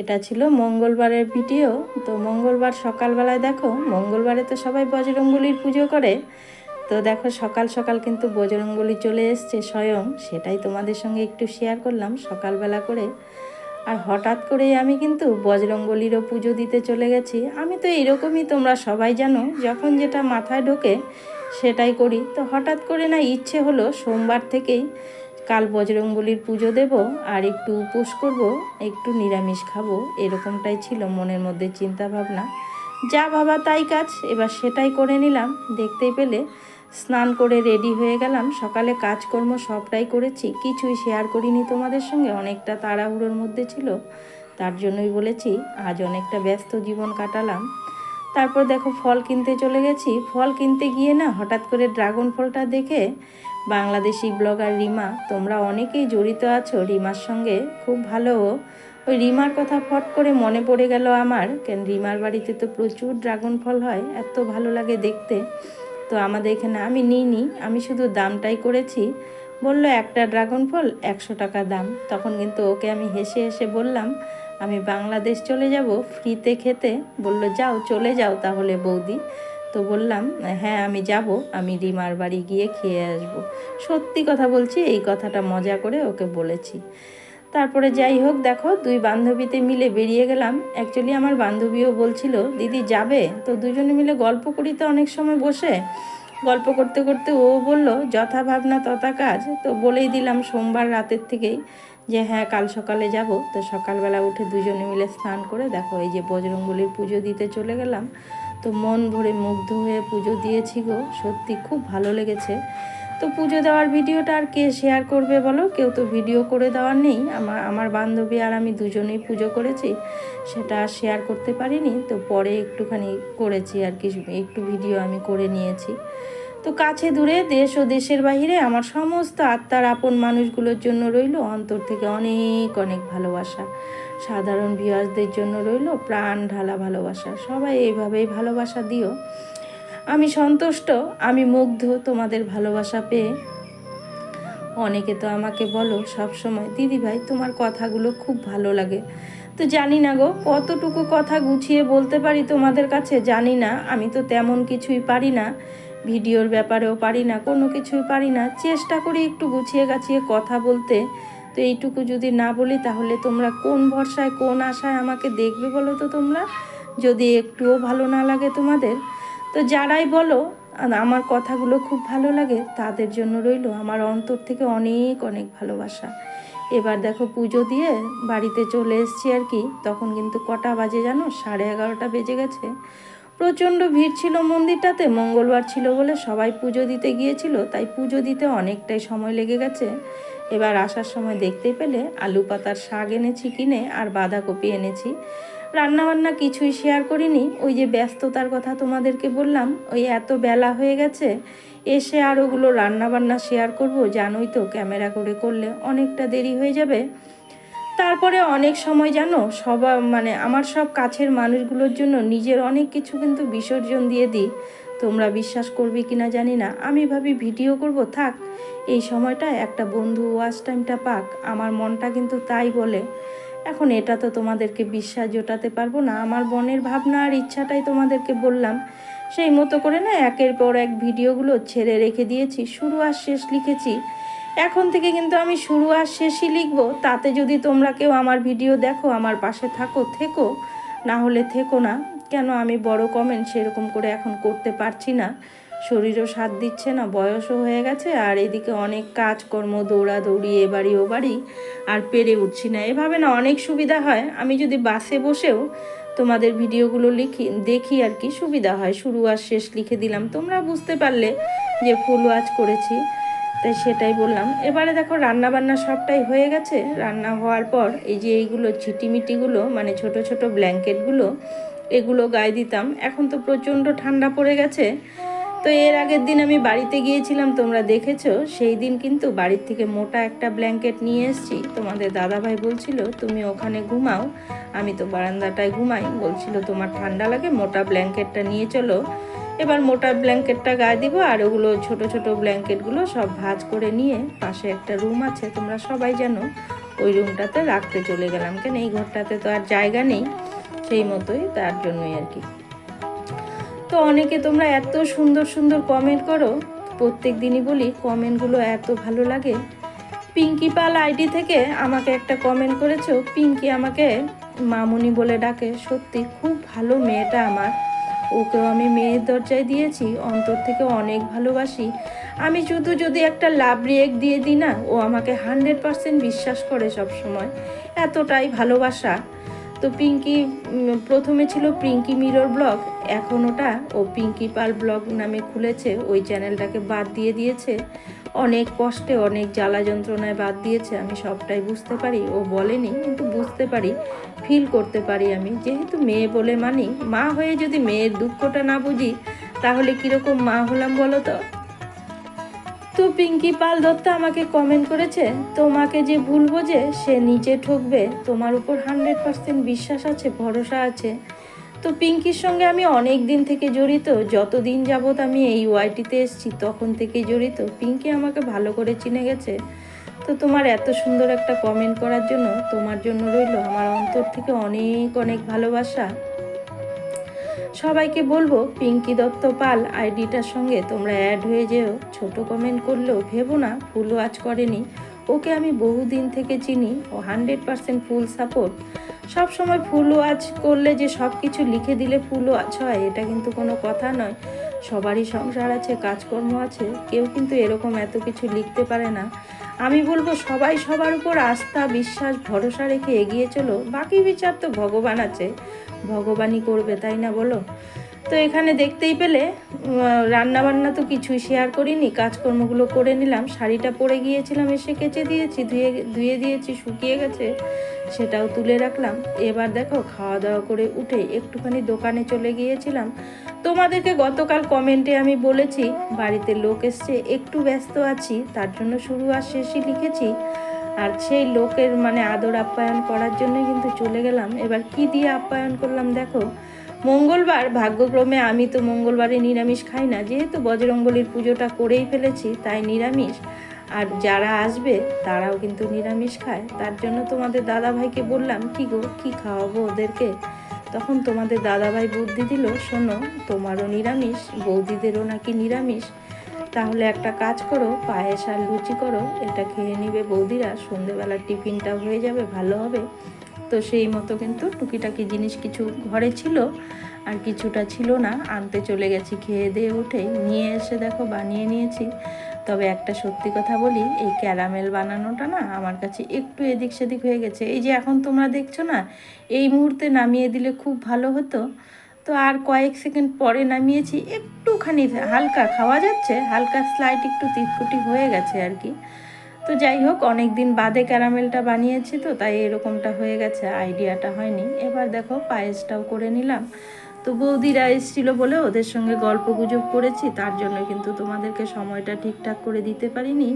এটা ছিল মঙ্গলবারের ভিডিও। তো মঙ্গলবার সকালবেলায় দেখো, মঙ্গলবারে তো সবাই বজরঙ্গলির পুজো করে। তো দেখো সকাল সকাল কিন্তু বজরঙ্গলি চলে এসছে স্বয়ং, সেটাই তোমাদের সঙ্গে একটু শেয়ার করলাম সকালবেলা করে। আর হঠাৎ করেই আমি কিন্তু বজরঙ্গলিরও পুজো দিতে চলে গেছি। আমি তো এরকমই তোমরা সবাই জানো, যখন যেটা মাথায় ঢোকে সেটাই করি। তো হঠাৎ করে না ইচ্ছে হলো সোমবার থেকেই কাল বজরঙ্গলির পুজো দেব আর একটু উপোস করব, একটু নিরামিষ খাব, এরকমটাই ছিল মনের মধ্যে চিন্তা ভাবনা যা ভাবা তাই কাজ, এবার সেটাই করে নিলাম। দেখতেই পেলে স্নান করে রেডি হয়ে গেলাম। সকালে কাজকর্ম সবটাই করেছি, কিছুই শেয়ার করিনি তোমাদের সঙ্গে, অনেকটা তাড়াহুড়োর মধ্যে ছিল। তার জন্যই বলেছি, আজ অনেকটা ব্যস্ত জীবন কাটালাম। তারপর দেখো ফল কিনতে চলে গেছি। ফল কিনতে গিয়ে না হঠাৎ করে ড্রাগন ফলটা দেখে বাংলাদেশি ব্লগার রিমা, তোমরা অনেকেই জড়িত আছো রিমার সঙ্গে। খুব ভালো ওই রিমার কথা ফট করে মনে পড়ে গেল আমার। কেন রিমার বাড়িতে তো প্রচুর ড্রাগন ফল হয়, এত ভালো লাগে দেখতে। তো আমাদের এখানে আমি নিইনি, আমি শুধু দামটাই করেছি। বলল, একটা ড্রাগন ফল একশো টাকা দাম। তখন কিন্তু ওকে আমি হেসে হেসে বললাম, আমি বাংলাদেশ চলে যাব, ফ্রিতে খেতে। বলল, যাও, চলে যাও তাহলে বৌদি। তো বললাম হ্যাঁ আমি যাব, আমি রিমার বাড়ি গিয়ে খেয়ে আসব। সত্যি কথা বলছি, এই কথাটা মজা করে ওকে বলেছি। তারপরে যাই হোক, দেখো, দুই বান্ধবীতে মিলে বেরিয়ে গেলাম। অ্যাকচুয়ালি আমার বান্ধবীও বলছিল, দিদি, যাবে? তো দুজনে মিলে গল্প করি তো অনেক সময় বসে। গল্প করতে করতে ও বলল, যথা ভাবনা, তথা কাজ। তো বলেই দিলাম সোমবার রাতের থেকেই যে হ্যাঁ কাল সকালে যাব। তো সকালবেলা উঠে দুজনে মিলে স্নান করে, দেখো, এই যে বজরঙ্গলির পুজো দিতে চলে গেলাম। তো মন ভরে মুগ্ধ হয়ে পুজো দিয়েছি গো। সত্যি খুব ভালো লেগেছে। তো পুজো দেওয়ার ভিডিওটা আর কে শেয়ার করবে বলো? কেউ তো ভিডিও করে দেওয়ার নেই। আমার আমার বান্ধবী আর আমি দুজনেই পুজো করেছি। সেটা আর শেয়ার করতে পারিনি। তো পরে একটুখানি করেছি আর কি। একটু ভিডিও আমি করে নিয়েছি। তো কাছে দূরে, দেশ ও দেশের বাহিরে আমার সমস্ত আত্মার আপন মানুষগুলোর জন্য রইল অন্তর থেকে অনেক অনেক ভালোবাসা। সাধারণ ভিউয়ার্সদের জন্য রইল প্রাণ ঢালা ভালোবাসা। সবাই এইভাবেই ভালোবাসা দিও। আমি সন্তুষ্ট, আমি মুগ্ধ তোমাদের ভালোবাসা পেয়ে। অনেকে তো আমাকে বলো সব সময় দিদি ভাই, তোমার কথাগুলো খুব ভালো লাগে। তো জানি না গো, কতটুকু কথা গুছিয়ে বলতে পারি তোমাদের কাছে জানি না। আমি তো তেমন কিছুই পারি না, ভিডিওর ব্যাপারেও পারি না, কোনো কিছুই পারি না। চেষ্টা করি একটু গুছিয়ে গাছিয়ে কথা বলতে। তো এইটুকু যদি না বলি, তাহলে তোমরা কোন ভরসায়, কোন আশায় আমাকে দেখবে বলো তো তোমরা? যদি একটুও ভালো না লাগে তোমাদের। তো যারাই বলো আমার কথাগুলো খুব ভালো লাগে, তাদের জন্য রইল আমার অন্তর থেকে অনেক অনেক ভালোবাসা। এবার দেখো পুজো দিয়ে বাড়িতে চলে এসছি আর কি। তখন কিন্তু কটা বাজে জানো? সাড়ে এগারোটা বেজে গেছে। প্রচণ্ড ভিড় ছিল মন্দিরটাতে, মঙ্গলবার ছিল বলে সবাই পুজো দিতে গিয়েছিল, তাই পুজো দিতে অনেকটাই সময় লেগে গেছে। এবার আসার সময় দেখতে পেলে আলু পাতার শাক এনেছি কিনে আর বাঁধাকপি এনেছি। রান্নাবান্না কিছুই শেয়ার করিনি। ওই যে ব্যস্ততার কথা তোমাদেরকে বললাম, ওই এত বেলা হয়ে গেছে, এসে আর ওগুলো রান্নাবান্না শেয়ার করব, জানোই তো ক্যামেরা করে করলে অনেকটা দেরি হয়ে যাবে। তারপরে অনেক সময় জানো সবার মানে আমার সব কাছের মানুষগুলোর জন্য নিজের অনেক কিছু কিন্তু বিসর্জন দিয়ে দিই। তোমরা বিশ্বাস করবে কিনা জানি না। আমি ভাবি ভিডিও করব, থাক এই সময়টা একটা বন্ধু ওয়াচ টাইমটা পাক, আমার মনটা কিন্তু তাই বলে। এখন এটা তো তোমাদেরকে বিশ্বাস জোটাতে পারব না, আমার মনের ভাবনা আর ইচ্ছাটাই তোমাদেরকে বললাম। সেই মতো করে না একের পর এক ভিডিওগুলো ছেড়ে রেখে দিয়েছি, শুরু আর শেষ লিখেছি। এখন থেকে কিন্তু আমি শুরু আর শেষই লিখব, তাতে যদি তোমরা কেউ আমার ভিডিও দেখো, আমার পাশে থাকো, থেকো, না হলে থেকো না। কেন আমি বড় কমেন্ট সেরকম করে এখন করতে পারছি না। শরীরও সাথ দিচ্ছে না, বয়সও হয়ে গেছে, আর এদিকে অনেক কাজকর্ম, দৌড়াদৌড়ি, এ বাড়ি, ও বাড়ি, আর পেরে উঠছি না। এভাবে না অনেক সুবিধা হয়। আমি যদি বাসে বসেও তোমাদের ভিডিওগুলো লিখি, দেখি আর কি সুবিধা হয়। শুরু আর শেষ লিখে দিলাম। তোমরা বুঝতে পারলে যে ফুল ওয়াজ করেছি, তাই সেটাই বললাম। এবারে দেখো রান্না বান্না সবটাই হয়ে গেছে। রান্না হওয়ার পর এই যে এইগুলো ঝিটিমিটিগুলো মানে ছোট ছোট ব্ল্যাঙ্কেটগুলো, এগুলো গায়ে দিতাম। এখন তো প্রচণ্ড ঠান্ডা পড়ে গেছে। তো এর আগের দিন আমি বাড়িতে গিয়েছিলাম, তোমরা দেখেছ? সেই দিন কিন্তু বাড়ির থেকে মোটা একটা ব্ল্যাঙ্কেট নিয়ে এসেছি। তোমাদের দাদাভাই বলছিল, তুমি ওখানে ঘুমাও, আমি তো বারান্দাটায় ঘুমাই। বলছিল, তোমার ঠান্ডা লাগে, মোটা ব্ল্যাঙ্কেটটা নিয়ে চলো। এবার মোটা ব্ল্যাঙ্কেটটা গায়ে দিব, আর ওগুলো ছোট ছোট ব্ল্যাঙ্কেটগুলো সব ভাঁজ করে নিয়ে পাশে একটা রুম আছে, তোমরা সবাই জানো, ওই রুমটাতে রাখতে চলে গেলাম। কেন, এই ঘরটাতে তো আর জায়গা নেই, সেই মতোই তার জন্যই আর কি। তো অনেকে তোমরা এত সুন্দর সুন্দর কমেন্ট করো, প্রত্যেক দিনই বলি কমেন্টগুলো এত ভালো লাগে। পিঙ্কি পাল আইডি থেকে আমাকে একটা কমেন্ট করেছ পিঙ্কি আমাকে মামুনি বলে ডাকে। সত্যি খুব ভালো মেয়েটা আমার। ওকেও আমি মেয়ের দরজায় দিয়েছি, অন্তর থেকে অনেক ভালোবাসি। আমি শুধু যদি একটা লাভ রিয়েক্ট দিয়ে দিই না, ও আমাকে হান্ড্রেড পার্সেন্ট বিশ্বাস করে সব সময় এতটাই ভালোবাসা। তো পিঙ্কি প্রথমে ছিল পিঙ্কি মিরর ব্লগ, এখন ওটা ও পিঙ্কি পাল ব্লগ নামে খুলেছে, ওই চ্যানেলটাকে বাদ দিয়ে দিয়েছে। অনেক কষ্টে, অনেক জ্বালা যন্ত্রণায় বাদ দিয়েছে, আমি সবটাই বুঝতে পারি, ও বলেনি, কিন্তু বুঝতে পারি ফিল করতে পারি আমি। যেহেতু মেয়ে বলে মানি, মা হয়ে যদি মেয়ের দুঃখটা না বুঝি, তাহলে কীরকম মা হলাম বলো তো? তো পিঙ্কি পাল দত্ত আমাকে কমেন্ট করেছে, তোমাকে যে ভুল বোঝে সে নিজে ঠকবে, তোমার উপর হান্ড্রেড পার্সেন্ট বিশ্বাস আছে, ভরসা আছে। তো পিঙ্কির সঙ্গে আমি অনেক দিন থেকে জড়িত, যতদিন যাবৎ আমি এই ওয়াইটিতে এসেছি, তখন থেকেই জড়িত। পিঙ্কি আমাকে ভালো করে চিনে গেছে। তো তোমার এত সুন্দর একটা কমেন্ট করার জন্য, তোমার জন্য রইল আমার অন্তর থেকে অনেক অনেক ভালোবাসা। সবাইকে বলব, পিঙ্কি দত্ত পাল আইডিটার সঙ্গে তোমরা অ্যাড হয়ে যেও। ছোট কমেন্ট করলেও ভেবো না ফুলও আজ করেনি। ওকে আমি বহুদিন থেকে চিনি, ও হান্ড্রেড পার্সেন্ট ফুল সাপোর্ট সব সময় ফুল ওয়াচ করলে যে সব কিছু লিখে দিলে ফুল ওয়াচ হয়, এটা কিন্তু কোনো কথা নয়। সবারই সংসার আছে, কাজকর্ম আছে, কেউ কিন্তু এরকম এত কিছু লিখতে পারে না। আমি বলব, সবাই সবার উপর আস্থা, বিশ্বাস, ভরসা রেখে এগিয়ে চলো। বাকি বিচার তো ভগবান আছে। ভগবানই করবে, তাই না বলো? তো এখানে দেখতেই পেলে রান্না বান্না তো কিছুই শেয়ার করিনি, কাজকর্মগুলো করে নিলাম। শাড়িটা পরে গিয়েছিলাম, এসে কেচে দিয়েছি, ধুয়ে ধুয়ে দিয়েছি, শুকিয়ে গেছে, সেটাও তুলে রাখলাম। এবার দেখো, খাওয়া দাওয়া করে উঠে একটুখানি দোকানে চলে গিয়েছিলাম। তোমাদেরকে গতকাল কমেন্টে আমি বলেছি, বাড়িতে লোক এসছে, একটু ব্যস্ত আছি, তার জন্য শুরু আর শেষই লিখেছি। আর সেই লোকের মানে আদর আপ্যায়ন করার জন্য কিন্তু চলে গেলাম। এবার কি দিয়ে আপ্যায়ন করলাম দেখো মঙ্গলবার, ভাগ্যক্রমে আমি তো মঙ্গলবারে নিরামিষ খাই না, যেহেতু বজরংবলির পুজোটা করেই ফেলেছি, তাই নিরামিষ। আর যারা আসবে, তারাও কিন্তু নিরামিষ খায়। তার জন্য তোমাদের দাদাভাইকে বললাম, কি গো, কি খাওয়াবো ওদেরকে? তখন তোমাদের দাদাভাই বুদ্ধি দিল, শোনো, তোমারও নিরামিষ, বৌদিদেরও নাকি নিরামিষ। তাহলে একটা কাজ করো, পায়েস আর লুচি করো, এটা খেয়ে নিবে বৌদিরা, সন্ধেবেলার টিফিনটা হয়ে যাবে, ভালো হবে। তো সেই মতো কিন্তু টুকিটাকি জিনিস কিছু ঘরে ছিল আর কিছুটা ছিল না। আনতে চলে গেছি, খেয়ে দিয়ে উঠে নিয়ে এসে দেখো বানিয়ে নিয়েছি। তবে একটা সত্যি কথা বলি, এই ক্যারামেল বানানোটা না আমার কাছে একটু এদিক সেদিক হয়ে গেছে। এই যে এখন তোমরা দেখছ না, এই মুহূর্তে নামিয়ে দিলে খুব ভালো হতো। তো আর কয়েক সেকেন্ড পরে নামিয়েছি, একটুখানি হালকা, খাওয়া যাচ্ছে, হালকা স্লাইট একটু তিতকুটি হয়ে গেছে আর কি। তো যাই হোক অনেক দিন বাদে ক্যারামেলটা বানিয়েছি তো, তাই এরকমটা হয়ে গেছে, আইডিয়াটা হয়নি। এবার দেখো পায়েসটাও করে নিলাম। তো বৌদিরা এসেছিল বলে ওদের সঙ্গে গল্প গুজব করেছি, তার জন্য কিন্তু তোমাদেরকে সময়টা ঠিকঠাক করে দিতে পারিনি।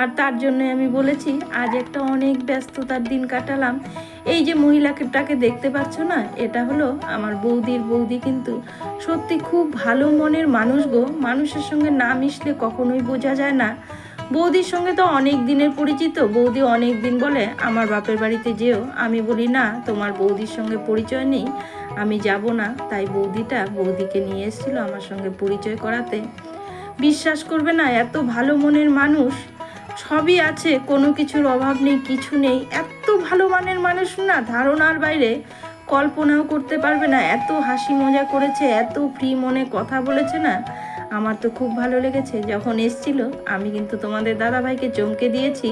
আর তার জন্য আমি বলেছি, আজ একটা অনেক ব্যস্ততার দিন কাটালাম। এই যে মহিলাটাকে দেখতে পাচ্ছ না, এটা হলো আমার বৌদির বৌদি কিন্তু। সত্যি খুব ভালো মনের মানুষ গো, মানুষের সঙ্গে না মিশলে কখনোই বোঝা যায় না। বৌদির সঙ্গে তো অনেক দিনের পরিচিত। বৌদি অনেক দিন বলে, আমার বাপের বাড়িতে যেও। আমি বলি, না, তোমার বৌদির সঙ্গে পরিচয় নেই। আমি যাব না। তাই বৌদিটা বৌদিকে নিয়ে এসেছিল আমার সঙ্গে পরিচয় করাতে। বিশ্বাস করবে না, এত ভালো মনের মানুষ। সবই আছে, কোনো কিছুর অভাব নেই, কিছু নেই। এত ভালো মানের মানুষ না, ধারণার বাইরে। কল্পনাও করতে পারবে না, এত হাসি মজা করেছে, এত ফ্রি মনে কথা বলেছে না। আমার তো খুব ভালো লেগেছে। যখন এসছিল, আমি কিন্তু তোমাদের দাদাভাইকে চমকে দিয়েছি।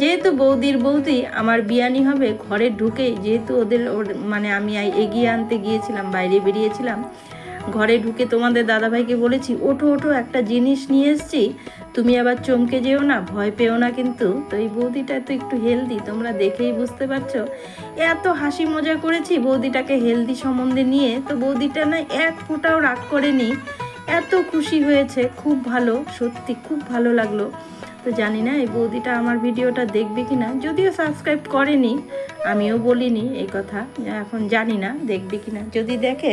যেহেতু বৌদির বৌদি, আমার বিয়ানি হবে, ঘরে ঢুকে যেহেতু ওদের মানে আমি এগিয়ে আনতে গিয়েছিলাম, বাইরে বেরিয়েছিলাম, ঘরে ঢুকে তোমাদের দাদাভাইকে বলেছি, ওঠো ওঠো, একটা জিনিস নিয়ে এসেছি। তুমি আবার চমকে যেও না, ভয় পেও না কিন্তু। তো এই বৌদিটা তো একটু হেলদি, তোমরা দেখেই বুঝতে পারছ। এত হাসি মজা করেছি বৌদিটাকে হেলদি সম্বন্ধে নিয়ে। তো বৌদিটা না এক ফোঁটাও রাগ করেনি। এত খুশি হয়েছে। খুব ভালো, সত্যি খুব ভালো লাগল। তো জানি না এই বৌদিটা আমার ভিডিওটা দেখবে কি না যদিও সাবস্ক্রাইব করেনি, আমিও বলিনি এই কথা এখন জানি না দেখবে কি না যদি দেখে,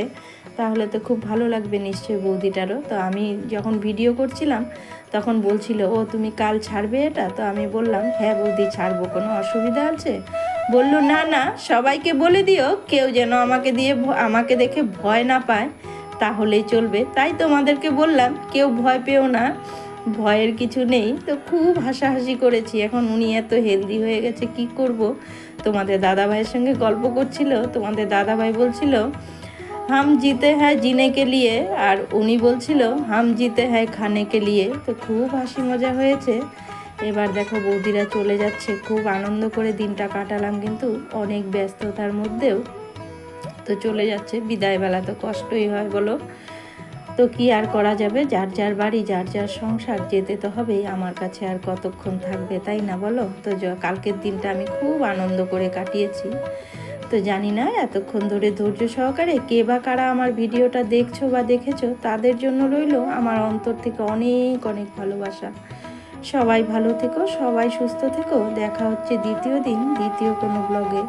তাহলে তো খুব ভালো লাগবে নিশ্চয়ই বৌদিটারও। তো আমি যখন ভিডিও করছিলাম, তখন বলছিল, ও, তুমি কাল ছাড়বে এটা? তো আমি বললাম হ্যাঁ বৌদি, ছাড়বো, কোনো অসুবিধা আছে? বলল, না না, সবাইকে বলে দিও, কেউ যেন আমাকে দিয়ে আমাকে দেখে ভয় না পায়। তাহলেই চলবে। তাই তোমাদেরকে বললাম, কেউ ভয় পেও না, ভয়ের কিছু নেই। তো খুব হাসাহাসি করেছি। এখন উনি এত হেলদি হয়ে গেছে, কি করব? তোমাদের দাদাভাইয়ের সঙ্গে গল্প করছিল। তোমাদের দাদাভাই বলছিল, হাম জিতে হ্যায় জিনে কে লিয়ে। আর উনি বলছিল, হাম জিতে হ্যায় খানে কে লিয়ে। তো খুব হাসি মজা হয়েছে। এবার দেখো বৌদিরা চলে যাচ্ছে। খুব আনন্দ করে দিনটা কাটালাম কিন্তু অনেক ব্যস্ততার মধ্যেও। তো চলে যাচ্ছে। বিদায়বেলা তো কষ্টই হয় বলো। তো কি আর করা যাবে? যার যার বাড়ি, যার যার সংসার, যেতে তো হবেই। আমার কাছে আর কতক্ষণ থাকবে তাই না বলো? তো কালকের দিনটা আমি খুব আনন্দ করে কাটিয়েছি। তো জানি না এতক্ষণ ধরে ধৈর্য সহকারে কে বা কারা আমার ভিডিওটা দেখছ বা দেখেছ, তাদের জন্য রইল আমার অন্তর থেকে অনেক অনেক ভালোবাসা। সবাই ভালো থেকো, সবাই সুস্থ থেকো। দেখা হচ্ছে দ্বিতীয় দিন, দ্বিতীয় কোনো ব্লগে